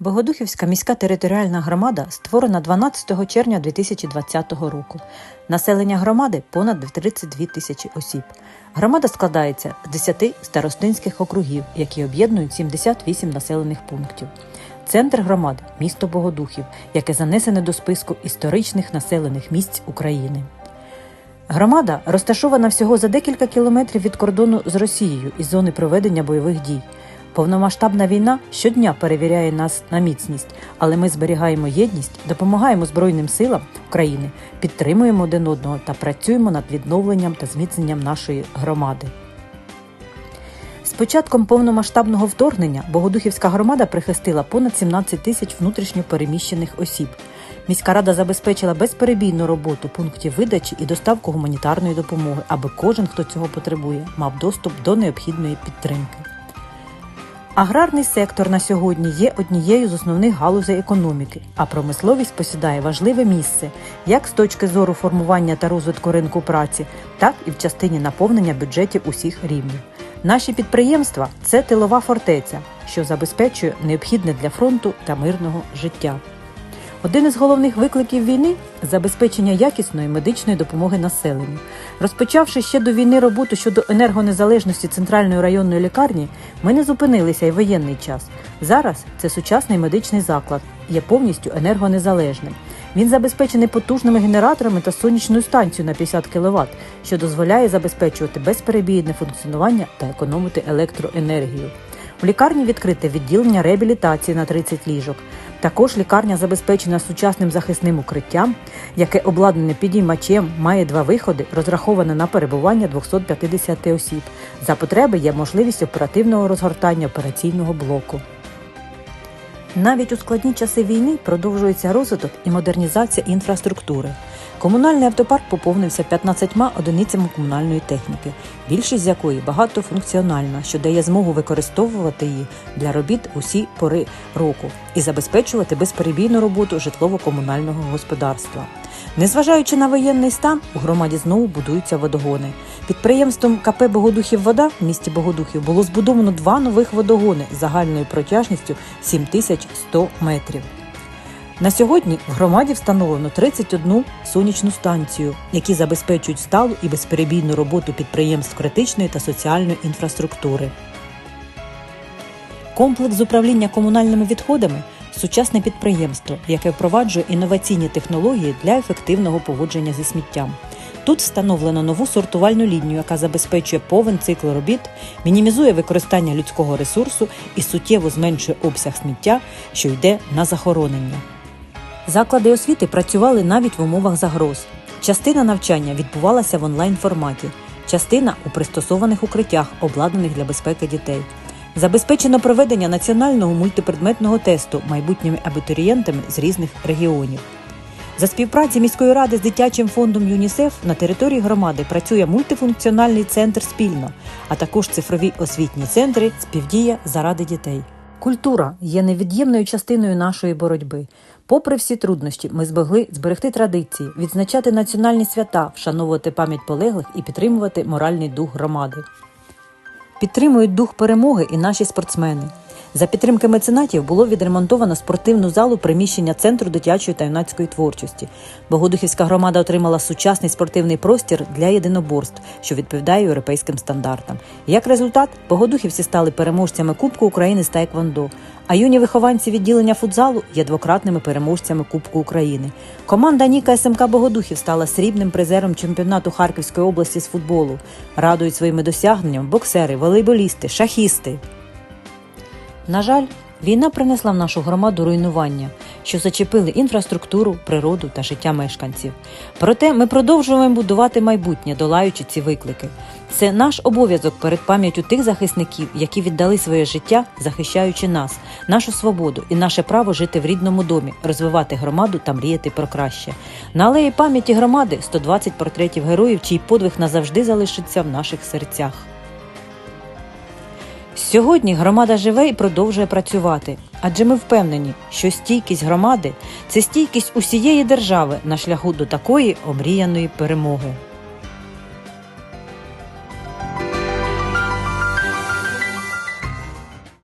Богодухівська міська територіальна громада створена 12 червня 2020 року. Населення громади понад 32 тисячі осіб. Громада складається з 10 старостинських округів, які об'єднують 78 населених пунктів. Центр громади місто Богодухів, яке занесене до списку історичних населених місць України. Громада розташована всього за декілька кілометрів від кордону з Росією із зони проведення бойових дій. Повномасштабна війна щодня перевіряє нас на міцність, але ми зберігаємо єдність, допомагаємо Збройним силам України, підтримуємо один одного та працюємо над відновленням та зміцненням нашої громади. З початком повномасштабного вторгнення Богодухівська громада прихистила понад 17 тисяч внутрішньо переміщених осіб. Міська рада забезпечила безперебійну роботу пунктів видачі і доставку гуманітарної допомоги, аби кожен, хто цього потребує, мав доступ до необхідної підтримки. Аграрний сектор на сьогодні є однією з основних галузей економіки, а промисловість посідає важливе місце як з точки зору формування та розвитку ринку праці, так і в частині наповнення бюджетів усіх рівнів. Наші підприємства це тилова фортеця, що забезпечує необхідне для фронту та мирного життя. Один із головних викликів війни забезпечення якісної медичної допомоги населенню. Розпочавши ще до війни роботу щодо енергонезалежності центральної районної лікарні, ми не зупинилися й воєнний час. Зараз це сучасний медичний заклад, є повністю енергонезалежним. Він забезпечений потужними генераторами та сонячною станцією на 50 кВт, що дозволяє забезпечувати безперебійне функціонування та економити електроенергію. У лікарні відкрите відділення реабілітації на 30 ліжок. Також лікарня забезпечена сучасним захисним укриттям, яке обладнане підіймачем, має два виходи, розраховане на перебування 250 осіб. За потреби є можливість оперативного розгортання операційного блоку. Навіть у складні часи війни продовжується розвиток і модернізація інфраструктури. Комунальний автопарк поповнився 15 одиницями комунальної техніки, більшість з якої багатофункціональна, що дає змогу використовувати її для робіт усі пори року і забезпечувати безперебійну роботу житлово-комунального господарства. Незважаючи на воєнний стан, у громаді знову будуються водогони. Підприємством КП Богодухів Вода в місті Богодухів було збудовано два нових водогони з загальною протяжністю 7100 метрів. На сьогодні в громаді встановлено 31 сонячну станцію, які забезпечують сталу і безперебійну роботу підприємств критичної та соціальної інфраструктури. Комплекс управління комунальними відходами сучасне підприємство, яке впроваджує інноваційні технології для ефективного поводження зі сміттям. Тут встановлено нову сортувальну лінію, яка забезпечує повен цикл робіт, мінімізує використання людського ресурсу і суттєво зменшує обсяг сміття, що йде на захоронення. Заклади освіти працювали навіть в умовах загроз. Частина навчання відбувалася в онлайн форматі, частина у пристосованих укриттях, обладнаних для безпеки дітей. Забезпечено проведення національного мультипредметного тесту майбутніми абітурієнтами з різних регіонів. За співпраці міської ради з дитячим фондом ЮНІСЕФ на території громади працює мультифункціональний центр спільно, а також цифрові освітні центри Співдія заради дітей. Культура є невід'ємною частиною нашої боротьби. Попри всі труднощі, ми змогли зберегти традиції, відзначати національні свята, вшановувати пам'ять полеглих і підтримувати моральний дух громади. Підтримують дух перемоги і наші спортсмени. За підтримки меценатів було відремонтовано спортивну залу приміщення Центру дитячої та юнацької творчості. Богодухівська громада отримала сучасний спортивний простір для єдиноборств, що відповідає європейським стандартам. Як результат, богодухівці стали переможцями Кубку України з Тайквондо, а юні вихованці відділення футзалу є двократними переможцями Кубку України. Команда Ніка СМК Богодухів стала срібним призером чемпіонату Харківської області з футболу. Радують своїми досягненнями боксери, волейболісти, шахісти. На жаль, війна принесла в нашу громаду руйнування, що зачепили інфраструктуру, природу та життя мешканців. Проте ми продовжуємо будувати майбутнє, долаючи ці виклики. Це наш обов'язок перед пам'яттю тих захисників, які віддали своє життя, захищаючи нас, нашу свободу і наше право жити в рідному домі, розвивати громаду та мріяти про краще. На алеї пам'яті громади 120 портретів героїв, чий подвиг назавжди залишиться в наших серцях. Сьогодні громада живе і продовжує працювати, адже ми впевнені, що стійкість громади це стійкість усієї держави на шляху до такої омріяної перемоги.